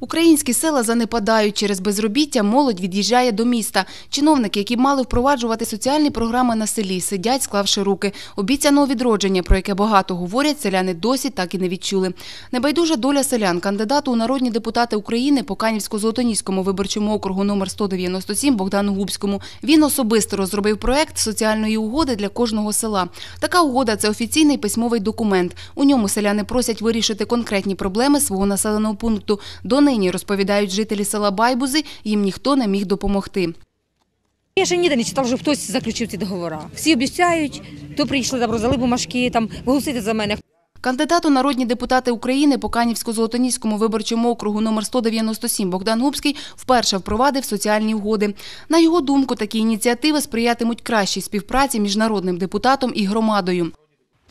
Українські села занепадають через безробіття, молодь від'їжджає до міста. Чиновники, які мали впроваджувати соціальні програми на селі, сидять, склавши руки. Обіцяного відродження, про яке багато говорять, селяни досі так і не відчули. Небайдужа доля селян, кандидату у народні депутати України по Канівсько-Золотоніському виборчому округу номер 197 Богдану Губському. Він особисто розробив проект соціальної угоди для кожного села. Така угода це офіційний письмовий документ. У ньому селяни просять вирішити конкретні проблеми свого населеного пункту. Донині, розповідають жителі села Байбузи, їм ніхто не міг допомогти. Я ще ніде не читав, що хтось заключив ці договори. Всі обіцяють, то прийшли там роздали бумажки, там голосуйте за мене. Кандидат у народні депутати України по Канівсько-Золотоніському виборчому округу номер 197 Богдан Губський вперше впровадив соціальні угоди. На його думку, такі ініціативи сприятимуть кращій співпраці між народним депутатом і громадою.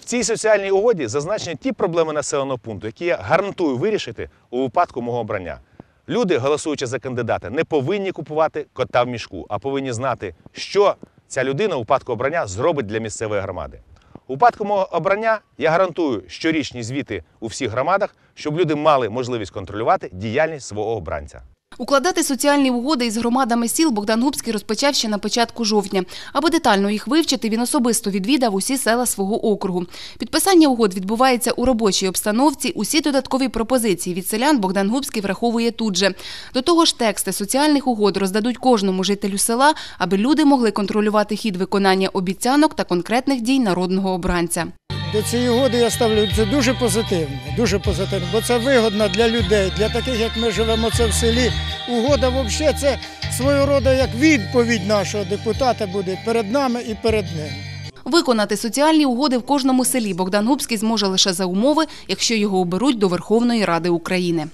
Цій соціальній угоді зазначені ті проблеми населеного пункту, які я гарантую вирішити у випадку мого обрання. Люди, голосуючи за кандидата, не повинні купувати кота в мішку, а повинні знати, що ця людина у випадку обрання зробить для місцевої громади. У випадку мого обрання я гарантую щорічні звіти у всіх громадах, щоб люди мали можливість контролювати діяльність свого обранця. Укладати соціальні угоди із громадами сіл Богдан Губський розпочав ще на початку жовтня. Аби детально їх вивчити, він особисто відвідав усі села свого округу. Підписання угод відбувається у робочій обстановці. Усі додаткові пропозиції від селян Богдан Губський враховує тут же. До того ж, тексти соціальних угод роздадуть кожному жителю села, аби люди могли контролювати хід виконання обіцянок та конкретних дій народного обранця. До цієї угоди я ставлю це дуже позитивно, дуже позитивно, бо це вигодно для людей, для таких, як ми живемо це в селі. Угода взагалі це свого роду як відповідь нашого депутата буде перед нами і перед ним. Виконати соціальні угоди в кожному селі Богдан Губський зможе лише за умови, якщо його оберуть до Верховної Ради України.